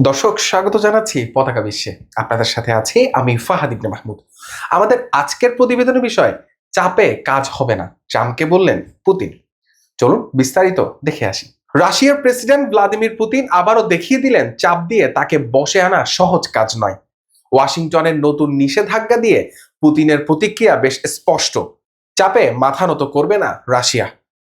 দর্শক, স্বাগত জানাচ্ছি পতাকা বিশ্বে। আপনাদের সাথে আছি আমি ফাহাদ ইবনে মাহমুদ। আমাদের আজকের প্রতিবেদনের বিষয়, চাপে কাজ হবে না। ট্রাম্পকে বললেন পুতিন। চলুন বিস্তারিত দেখে আসি। রাশিয়ার প্রেসিডেন্ট ভ্লাদিমির পুতিন আবারও দেখিয়ে দিলেন, চাপ দিয়ে তাকে বসে আনা সহজ কাজ নয়। ওয়াশিংটনের নতুন নিষেধাজ্ঞা দিয়ে পুতিনের প্রতিক্রিয়া বেশ স্পষ্ট। চাপে মাথা নত করবে না রাশিয়া।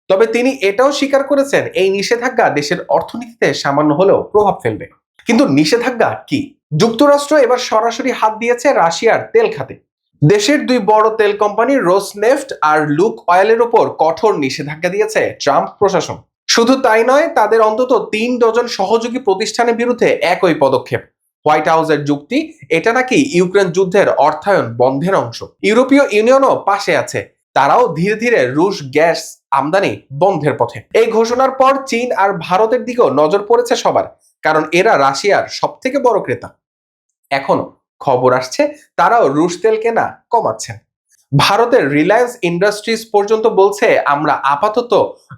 তবে তিনি এটাও স্বীকার করেছেন, এই নিষেধাজ্ঞা দেশের অর্থনীতিতে সামান্য হলেও প্রভাব ফেলবে। কিন্তু নিষেধাজ্ঞা কি? যুক্তরাষ্ট্র এবার সরাসরি হাত দিয়েছে রাশিয়ার তেল খাতে। দেশের দুই বড় তেল কোম্পানি রোসনেফট আর লুক অয়েলের ওপর কঠোর নিষেধাজ্ঞা দিয়েছে ট্রাম্প প্রশাসন। শুধু তাই নয়, তাদের অন্তত তিন ডজন সহযোগী প্রতিষ্ঠানের বিরুদ্ধে একই পদক্ষেপ। হোয়াইট হাউসের যুক্তি, এটা নাকি ইউক্রেন যুদ্ধের অর্থায়ন বন্ধের অংশ। ইউরোপীয় ইউনিয়নও পাশে আছে। তারাও ধীরে ধীরে রুশ গ্যাস আমদানি বন্ধের পথে। এই ঘোষণার পর চীন আর ভারতের দিকেও নজর পড়েছে সবার। কারণ এরা রাশিয়ার সব থেকে বড় ক্রেতা। এখনও খবর আসছে, তারাও রুশ তেল কেনা কমাচ্ছেন ভারতের রিলায়েন্স ইন্ডাস্ট্রিজ পর্যন্ত বলছে, আমরা আপাতত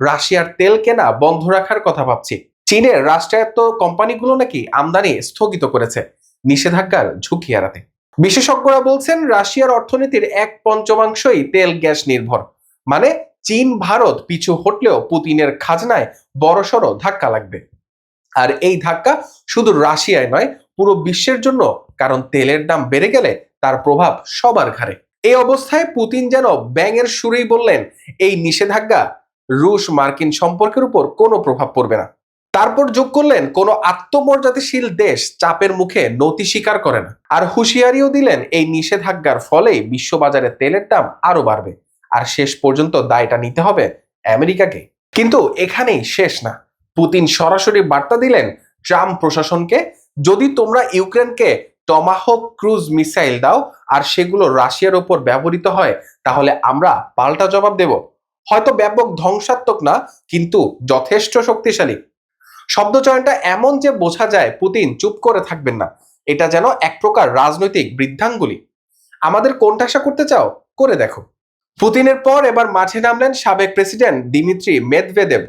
রাশিয়ার তেল কেনা বন্ধ রাখার কথা ভাবছি। চীনের রাষ্ট্রায়ত্ত কোম্পানিগুলো নাকি আমদানি স্থগিত করেছে, নিষেধাজ্ঞার ঝুঁকি এড়াতে। বিশেষজ্ঞরা বলছেন, রাশিয়ার অর্থনীতির এক পঞ্চমাংশই তেল গ্যাস নির্ভর। মানে চীন ভারত পিছু হটলেও পুতিনের খাজনায় বড়সড় ধাক্কা লাগবে। আর এই ধাক্কা শুধু রাশিয়ায় নয়, পুরো বিশ্বের জন্য, কারণ তেলের দাম বেড়ে গেলে তার প্রভাব সবার ঘাড়ে। এই অবস্থায় পুতিন যেন ব্যাঙের সুরেই বললেন, এই নিষেধাজ্ঞা রুশ মার্কিন সম্পর্কের উপর কোনো প্রভাব পড়বে না। তারপর যোগ করলেন, কোনো আত্মমর্যাদাশীল দেশ চাপের মুখে নতি স্বীকার করে না। আর হুঁশিয়ারিও দিলেন, এই নিষেধাজ্ঞার ফলে বিশ্ববাজারে তেলের দাম আরও বাড়বে। আর শেষ পর্যন্ত দায়টা নিতে হবে আমেরিকাকে। কিন্তু এখানেই শেষ না। পুতিন সরাসরি বার্তা দিলেন ট্রাম্প প্রশাসনকে, যদি তোমরা ইউক্রেনকে টমাহক ক্রুজ মিসাইল দাও আর সেগুলো রাশিয়ার ওপর ব্যবহৃত হয়, তাহলে আমরা পাল্টা জবাব দেব। হয়তো ব্যাপক ধ্বংসাত্মক না, কিন্তু যথেষ্ট শক্তিশালী। শব্দচয়নটা এমন যে বোঝা যায়, পুতিন চুপ করে থাকবেন না। এটা যেন এক প্রকার রাজনৈতিক বৃদ্ধাঙ্গুলি। আমাদের আশা করতে চাও, করে দেখো। পুতিনের পর এবার মাঠে নামলেন সাবেক প্রেসিডেন্ট দিমিত্রি মেদভেদেব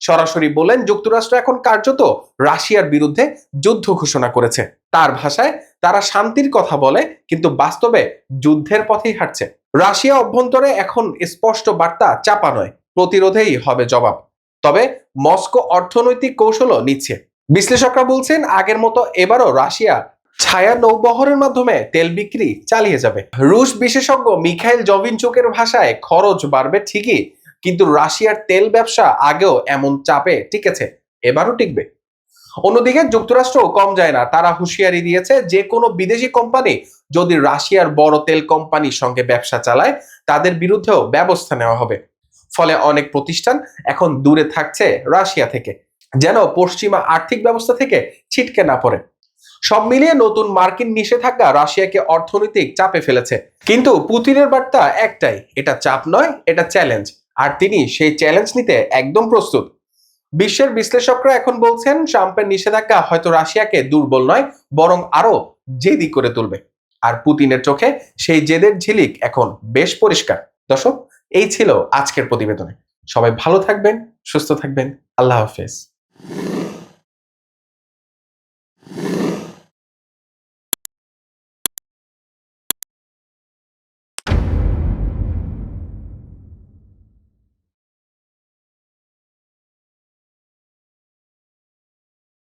সরাসরি বলেন, যুক্তরাষ্ট্র এখন কার্যত রাশিয়ার বিরুদ্ধে যুদ্ধ ঘোষণা করেছে। তার ভাষায় তারা শান্তির কথা বলে, কিন্তু বাস্তবে যুদ্ধের পথেই হাঁটছে। রাশিয়া অভ্যন্তরে এখন স্পষ্ট বার্তা, চাপা নয়, প্রতিরোধেই হবে জবাব। তবে মস্কো অর্থনৈতিক কৌশলও নিচ্ছে। বিশ্লেষকরা বলছেন, আগের মতো এবারও রাশিয়া ছায়া নৌবহরের মাধ্যমে তেল বিক্রি চালিয়ে যাবে। রুশ বিশেষজ্ঞ মিখাইল জভিনচুকের ভাষায় খরচ বাড়বে ঠিকই কিন্তু রাশিয়ার তেল ব্যবসা আগেও এমন চাপে টিকেছে, এবারও টিকবে। অন্যদিকে যুক্তরাষ্ট্র কম যায় না, তারা হুঁশিয়ারি দিয়েছে যে কোনো বিদেশি কোম্পানি যদি রাশিয়ার বড় তেল কোম্পানির সঙ্গে ব্যবসা চালায়, তাদের বিরুদ্ধেও ব্যবস্থা নেওয়া হবে। ফলে অনেক প্রতিষ্ঠান এখন দূরে থাকছে রাশিয়া থেকে, যেন পশ্চিমা আর্থিক ব্যবস্থা থেকে ছিটকে না পড়ে। সব মিলিয়ে নতুন মার্কিন নিষেধাজ্ঞা রাশিয়াকে অর্থনৈতিক চাপে ফেলেছে। কিন্তু পুতিনের বার্তা একটাই, এটা চাপ নয়, এটা চ্যালেঞ্জ। আর তিনি সেই চ্যালেঞ্জ নিতে একদম প্রস্তুত। বিশ্বের বিশ্লেষকরা এখন বলছেন, ট্রাম্পের নিষেধাজ্ঞা হয়তো রাশিয়াকে দুর্বল নয়, বরং আরও জেদি করে তুলবে। আর পুতিনের চোখে সেই জেদের ঝিলিক এখন বেশ পরিষ্কার। দর্শক, এই ছিল আজকের প্রতিবেদনে। সবাই ভালো থাকবেন, সুস্থ থাকবেন। আল্লাহ হাফেজ।